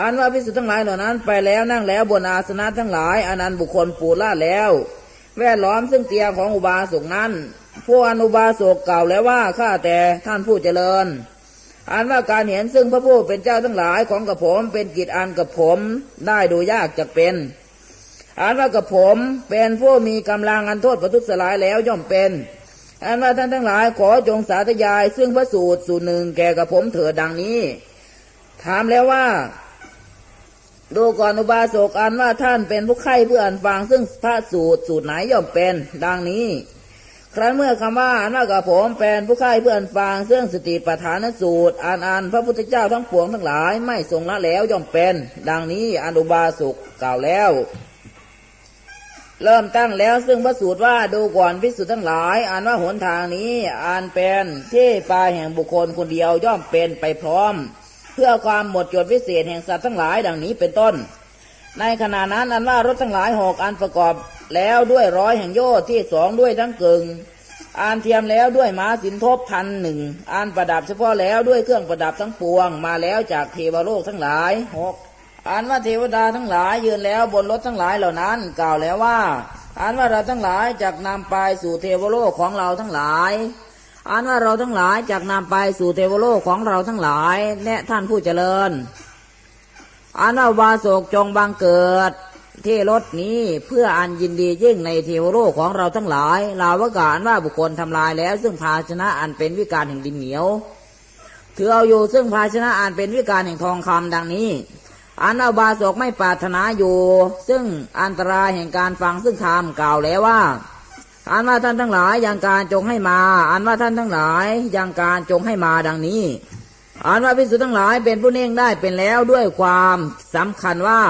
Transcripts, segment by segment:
อันว่าพิสุทั้งหลายเหล่านั้น ไปแล้วนั่งแล้วบนอาสนะทั้งหลายอนันต์บุคคลปูลาแล้ว แวดล้อมซึ่งเตียงของอุบาสกนั้นผู้อนุบาสกกล่าวแล้วว่าข้าแต่ท่านผู้เจริญ อันว่าการเห็นซึ่งพระผู้เป็นเจ้าทั้งหลายของกับผมเป็นกิจอันกับผมได้ดูยากจะเป็นอันว่ากับผมเป็นผู้มีกำลังอันโทษประทุษร้ายแล้วย่อมเป็น อันว่าท่านทั้งหลายขอจงสาธยาย ซึ่งพระสูตรสูตรหนึ่งแก่กับผมเถิดดังนี้ ถามแล้วว่า ดูก่อนอุบาสกอันว่าท่านเป็นผู้ไข้เพื่ออันฟังซึ่งพระสูตรสูตรไหนย่อมเป็น ดังนี้ ครั้นเมื่อคำว่าอันว่ากับผมเป็นผู้ไข้เพื่ออนฟังซึ่งสติปัฏฐานสูตรอ่านอ่านพระพุทธเจ้าทั้งปวงทั้งหลายไม่ทรงละแล้วย่อมเป็น ดังนี้อนุบาสกกล่าวแล้วเริ่มตั้งแล้วซึ่งพระสูตรว่าดูก่อนพิสุทธ์ทั้งหลายอ่านว่าหนทางนี้อ่านเป็นที่ปลายแห่งบุคคลคนเดียวย่อมเป็นไปพร้อม เพื่อความหมดจดวิเศษแห่งสัตว์ทั้งหลายดังนี้เป็นต้น ในขณะนั้นอันว่ารถทั้งหลายหกอันประกอบแล้วด้วยร้อยแห่งโยชน์ที่สองด้วยทั้งกึ่งอันเทียมแล้วด้วยม้าสินทบพันหนึ่งอันประดับเฉพาะแล้วด้วยเครื่องประดับทั้งปวงมาแล้วจากเทวโลกทั้งหลายหกอันว่าเทวดาทั้งหลายยืนแล้วบนรถทั้งหลายเหล่านั้น กล่าวแล้วว่า อันว่าเราทั้งหลายจักนำไปสู่เทวโลกของเราทั้งหลาย อันว่าเราทั้งหลายจักนำไปสู่เทวโลกของเราทั้งหลายแนะท่านผู้เจริญ อันว่าวาโศกจงบังเกิดที่รถนี้เพื่ออันยินดียิ่งในเทวโลกของเราทั้งหลาย ลาวกาศว่าบุคคลทำลายแล้ว ซึ่งภาชนะอันเป็นวิการแห่งดินเหนียวถือเอาอยู่ซึ่งภาชนะอันเป็นวิการแห่งทองคำดังนี้ อันอาบาศกไม่ปรารถนาอยู่ ซึ่งอันตรายแห่งการฟังซึ่งธรรมกล่าวแล้วว่า อันว่าท่านทั้งหลายอยังการจงให้มา อันว่าท่านทั้งหลายอยังการจงให้มาดังนี้อันว่าพิสุทั้งหลายเป็นผู้เน่งได้เป็นแล้วด้วยความสำคัญว่า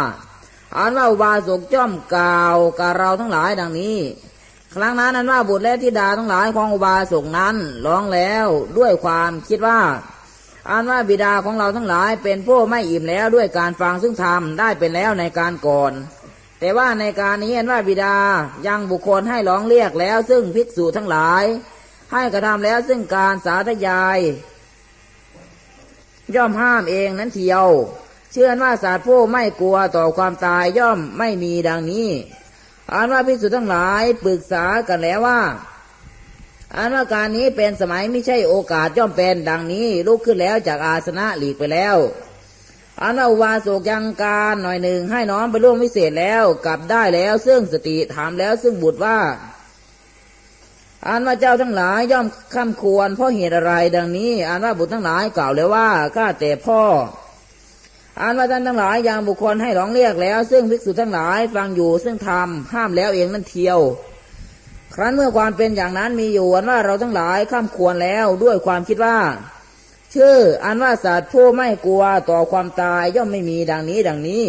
อันว่าอุบาสกจ้อมกล่าวกับเราทั้งหลายดังนี้ ครั้งนั้นอันว่าบุตรและธิดาทั้งหลายของอุบาสกนั้นร้องแล้วด้วยความคิดว่าอันว่าบิดาของเราทั้งหลายเป็นผู้ไม่อิ่มแล้วด้วยการฟังซึ่งธรรมได้เป็นแล้วในการก่อน แต่ว่าในการนี้อันว่าบิดายังบุคคลให้ร้องเรียกแล้ว ซึ่งภิกษุทั้งหลาย ให้กระทำแล้วซึ่งการสาธยาย ย่อมห้ามเองนั้นเทียว เชื่อว่าศาสตว์ผู้ไม่กลัวต่อความตายย่อมไม่มีดังนี้อันว่าพิสุทั้งหลายปรึกษากันแล้วว่าอันว่าการนี้เป็นสมัยไม่ใช่โอกาสย่อมเป็นดังนี้ลุกขึ้นแล้วจากอาสนะหลีกไปแล้ว อันว่าอุบาสกยังการหน่อยหนึ่งให้น้อมไปร่วมวิเศษแล้วกลับได้แล้วซึ่งสติถามแล้วซึ่งบุตรว่าอันว่าเจ้าทั้งหลายย่อมข้ามควรเพราะเหตุอะไรดังนี้อันว่าบุตรทั้งหลายกล่าวแล้วว่าข้าแต่พ่ออันว่าท่านทั้งหลายยังบุคคลให้ร้องเรียกแล้ว ซึ่งภิกษุทั้งหลายฟังอยู่ซึ่งทำห้ามแล้วเองนั่นเทียว ครั้นเมื่อความเป็นอย่างนั้นมีอยู่อันว่าเราทั้งหลายข้ามควรแล้วด้วยความคิดว่า ชื่ออันว่าสัตว์ผู้ไม่กลัวต่อความตายย่อมไม่มีดังนี้ดังนี้